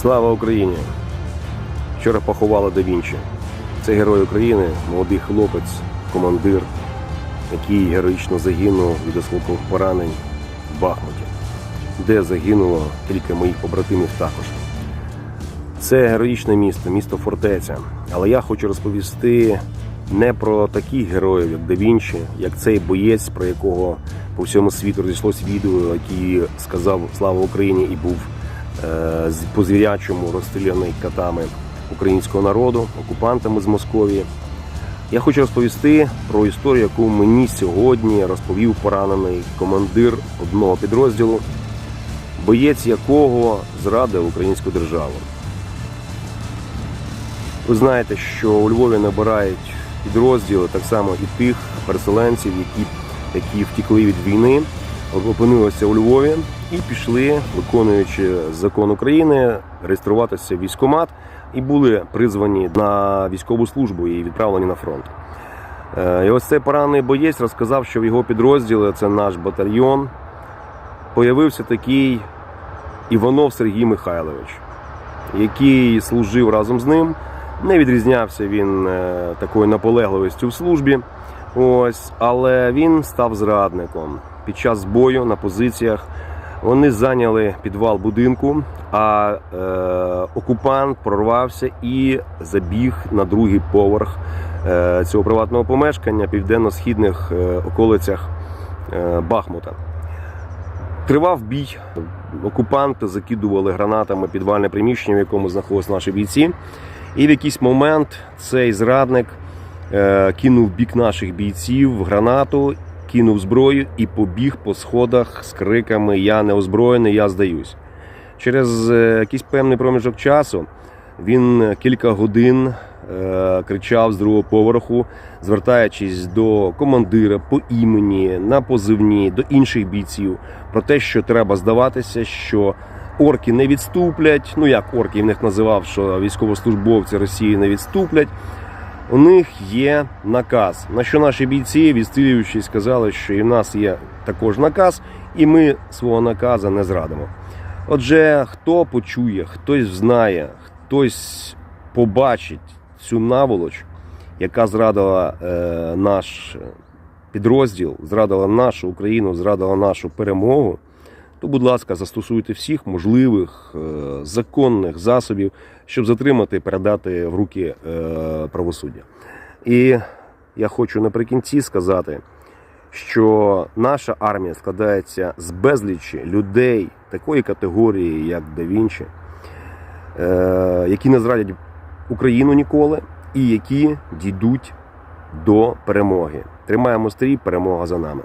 Слава Україні! Вчора поховали Да Вінчі. Це герой України, молодий хлопець, командир, який героїчно загинув від осколкових поранень в Бахмуті, де загинуло кілька моїх побратимів також. Це героїчне місто, місто фортеця. Але я хочу розповісти не про таких героїв, як Да Вінчі, як цей боєць, про якого по всьому світу розійшлось відео, який сказав Слава Україні і був е, по звірячому розстріляний катами українського народу, окупантами з Московії. Я хочу розповісти про історію, яку мені сьогодні розповів поранений командир одного підрозділу, боєць якого зрадив українську державу. Ви знаєте, що у Львові набирають підрозділи так само і тих переселенців, які, які втікли від війни, опинилися у Львові і пішли, виконуючи закон України, реєструватися в військкомат і були призвані на військову службу і відправлені на фронт. Е, І ось цей поранений боєць розказав, що в його підрозділі, це наш батальйон, появився такий Іванов Сергій Михайлович, який служив разом з ним. Не відрізнявся він е, такою наполегливістю в службі. Ось, але він став зрадником. Під час бою на позиціях вони зайняли підвал будинку, а е, окупант прорвався і забіг на другий поверх е, цього приватного помешкання південно-східних е, околицях е, Бахмута. Тривав бій. Окупанти закидували гранатами підвальне приміщення, в якому знаходились наші бійці. І в якийсь момент цей зрадник е, кинув бік наших бійців гранату, кинув зброю і побіг по сходах з криками Я не озброєний, я здаюсь. Через е, якийсь певний проміжок часу він кілька годин е, кричав з другого поверху, звертаючись до командира по імені, на позивні, до інших бійців про те, що треба здаватися, що орки не відступлять. Ну як орки в них називав, що військовослужбовці Росії не відступлять. У них є наказ. На що наші бійці, відстрілюючись, сказали, що і в нас є також наказ, і ми свого наказу не зрадимо. Отже, хто почує, хтось знає, хтось побачить цю наволоч, яка зрадила е, наш підрозділ, зрадила нашу Україну, зрадила нашу перемогу, то, будь ласка, застосуйте всіх можливих е, законних засобів, щоб затримати і передати в руки е, правосуддя. І я хочу наприкінці сказати, що наша армія складається з безлічі людей такої категорії, як Да Вінчі, е, які не зрадять Україну ніколи і які дійдуть до перемоги. Тримаємо стрій, перемога за нами.